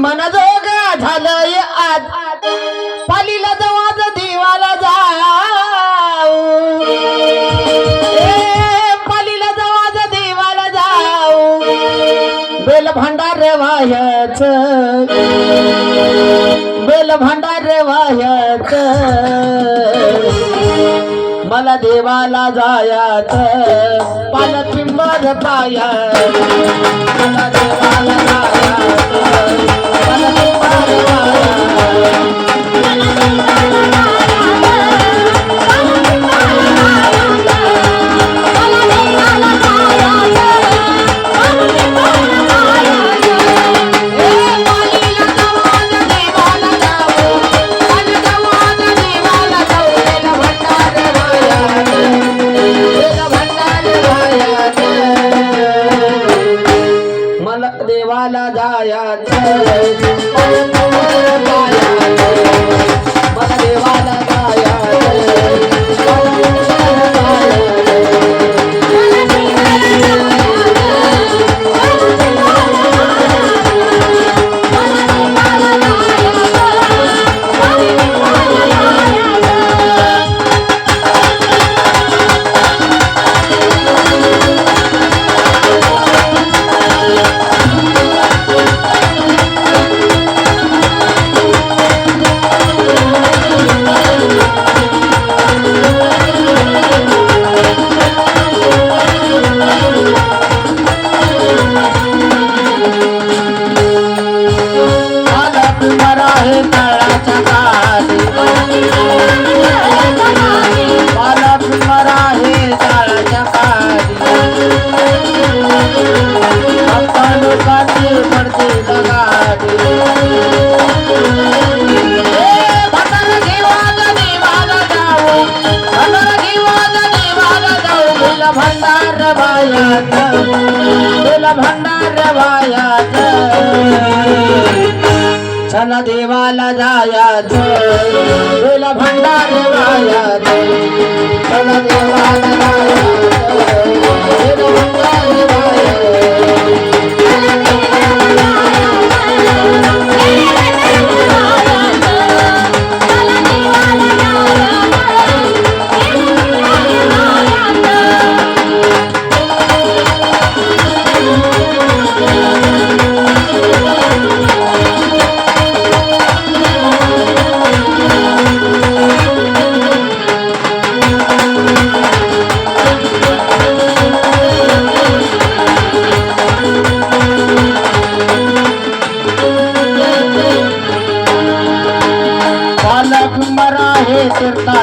मनजोग झालंय आज. पालीला जवाज दिवाला जाऊ. पालीला जवाज दिवाला जाऊ. बेल भांडार वाह्याच. बेल भांडार वाह्याच. मला देवाला जायाच. पालक पिंबर पाया. मला देवाला I'm भंडार बायात भंडार बायात धन देवाला जायाच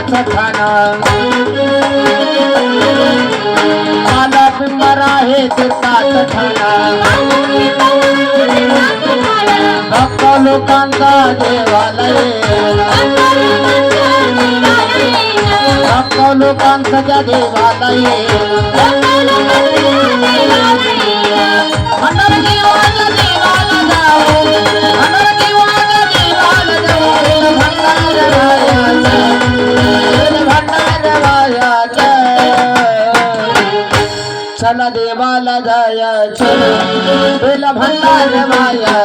تھانہ آلپ مرا ہے تے طاقت تھانہ آلپ مرا ہے تے طاقت تھانہ اپنے चला देवाला जायचे. बेल भंडार माया